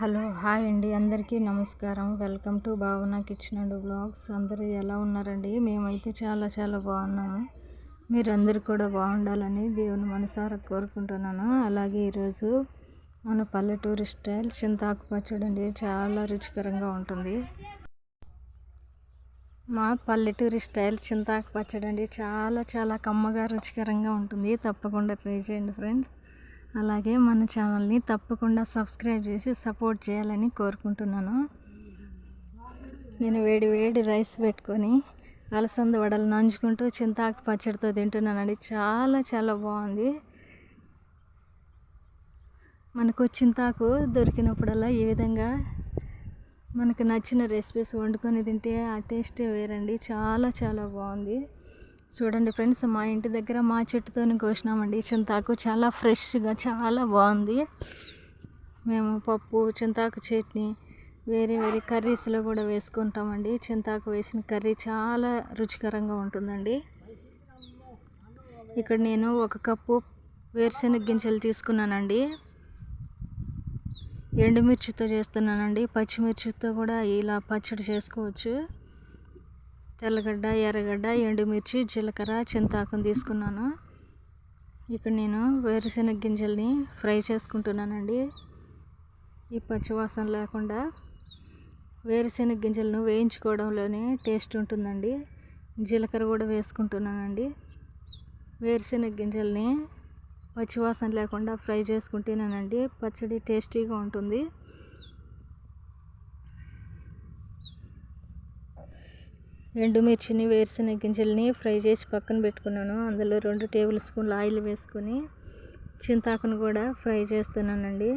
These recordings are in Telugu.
హలో హాయ్ అండి. అందరికీ నమస్కారం. Welcome to Bhavana kitchen and blogs అందరూ ఎలా ఉన్నారండి? మేమైతే చాలా చాలా బాగున్నాము. మీరందరూ కూడా బాగుండాలని దేవుని మనసారా కోరుకుంటున్నాను. అలాగే ఈరోజు మన పల్లెటూరి స్టైల్ చింతాకు పచ్చడి అండి. చాలా రుచికరంగా ఉంటుంది. మా పల్లెటూరి స్టైల్ చింతాకు పచ్చడి అండి. చాలా చాలా కమ్మగా రుచికరంగా ఉంటుంది. తప్పకుండా ట్రై చేయండి ఫ్రెండ్స్. అలాగే మన ఛానల్ని తప్పకుండా సబ్స్క్రైబ్ చేసి సపోర్ట్ చేయాలని కోరుకుంటున్నాను. నేను వేడి వేడి రైస్ పెట్టుకొని అలసంద వడలు నంచుకుంటూ చింతాకు పచ్చడితో తింటున్నానండి. చాలా చాలా బాగుంది. మనకు చింతాకు దొరికినప్పుడల్లా ఈ విధంగా మనకు నచ్చిన రెసిపీస్ వండుకొని తింటే ఆ టేస్టే వేరండి. చాలా చాలా బాగుంది. చూడండి ఫ్రెండ్స్ మా ఇంటి దగ్గర మా చెట్టుతో కోసినామండి. చింతాకు చాలా ఫ్రెష్గా చాలా బాగుంది. మేము పప్పు చింతాకు చట్నీ వేరే వేరే కర్రీస్లో కూడా వేసుకుంటామండి. చింతాకు వేసిన కర్రీ చాలా రుచికరంగా ఉంటుందండి. ఇక్కడ నేను ఒక కప్పు వేరుశెనగ గింజలు తీసుకున్నానండి. ఎండుమిర్చితో చేస్తున్నానండి. పచ్చిమిర్చితో కూడా ఇలా పచ్చడి చేసుకోవచ్చు. తెల్లగడ్డ ఎర్రగడ్డ ఎండుమిర్చి జీలకర్ర చింతాకుని తీసుకున్నాను. ఇక్కడ నేను వేరుశెనగ గింజల్ని ఫ్రై చేసుకుంటున్నానండి. ఈ పచ్చివాసన లేకుండా వేరుశెనగ గింజలను వేయించుకోవడంలోనే టేస్ట్ ఉంటుందండి. జీలకర్ర కూడా వేసుకుంటున్నానండి. వేరుశెనగ గింజల్ని పచ్చివాసన లేకుండా ఫ్రై చేసుకుంటున్నానండి పచ్చడి టేస్టీగా ఉంటుంది. ఎండుమిర్చిని వేరుశనగ గింజల్ని ఫ్రై చేసి పక్కన పెట్టుకున్నాను. అందులో రెండు టేబుల్ స్పూన్లు ఆయిల్ వేసుకొని చింతాకును కూడా ఫ్రై చేస్తున్నానండి.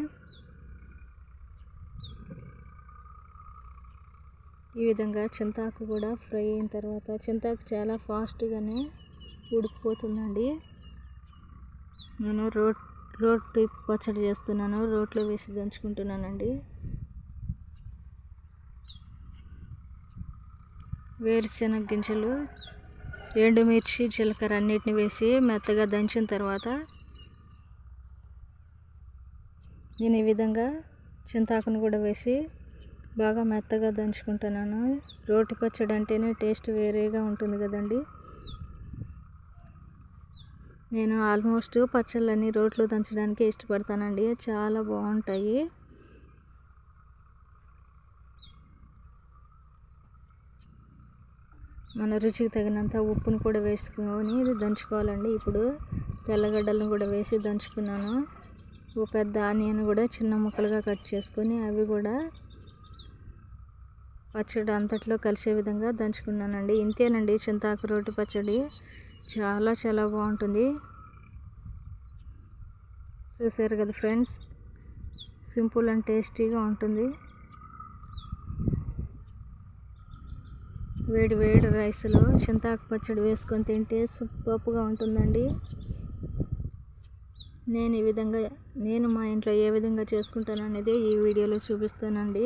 ఈ విధంగా చింతాకు కూడా ఫ్రై అయిన తర్వాత చింతాకు చాలా ఫాస్ట్గానే ఉడికిపోతుందండి. నేను రోట్ రోట్ పచ్చడి చేస్తున్నాను రోట్లో వేసి దంచుకుంటున్నానండి. వేరుశెనగ గింజలు ఎండుమిర్చి జీలకర్ర అన్నిటిని వేసి మెత్తగా దంచిన తర్వాత నేను ఈ విధంగా చింతాకును కూడా వేసి బాగా మెత్తగా దంచుకుంటున్నాను. రోటి పచ్చడి అంటేనే టేస్ట్ వేరేగా ఉంటుంది కదండి. నేను ఆల్మోస్ట్ పచ్చళ్ళని రోట్లో దంచడానికి ఇష్టపడతానండి. చాలా బాగుంటాయి. మన రుచికి తగినంత ఉప్పును కూడా వేసుకొని దంచుకోవాలండి. ఇప్పుడు తెల్లగడ్డలను కూడా వేసి దంచుకున్నాను. ఓ పెద్ద ఆనియన్ కూడా చిన్న ముక్కలుగా కట్ చేసుకొని అవి కూడా పచ్చడి అంతట్లో కలిసే విధంగా దంచుకున్నానండి. ఇంతేనండి చింతాకు రోటి పచ్చడి. చాలా చాలా బాగుంటుంది. చూసారు కదా ఫ్రెండ్స్? సింపుల్ అండ్ టేస్టీగా ఉంటుంది. వేడి వేడి రైస్లో చింతాకు పచ్చడి వేసుకొని తింటే సూపర్గా ఉంటుందండి. నేను ఈ విధంగా నేను మా ఇంట్లో ఏ విధంగా చేసుకుంటాను అనేది ఈ వీడియోలో చూపిస్తానండి.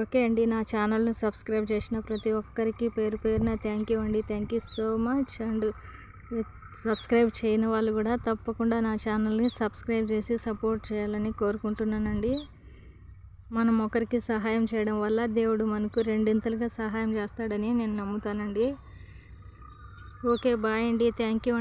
ఓకే అండి నా ఛానల్ను సబ్స్క్రైబ్ చేసిన ప్రతి ఒక్కరికి పేరు పేరున థ్యాంక్ యూ అండి. Thank you so much and subscribe చేయని వాళ్ళు కూడా తప్పకుండా నా ఛానల్ని సబ్స్క్రైబ్ చేసి సపోర్ట్ చేయాలని కోరుకుంటున్నానండి. మనం ఒకరికి సహాయం చేయడం వల్ల దేవుడు మనకు రెండింతలుగా సహాయం చేస్తాడని నేను నమ్ముతానండి. ఓకే బాయ్ అండి. Thank you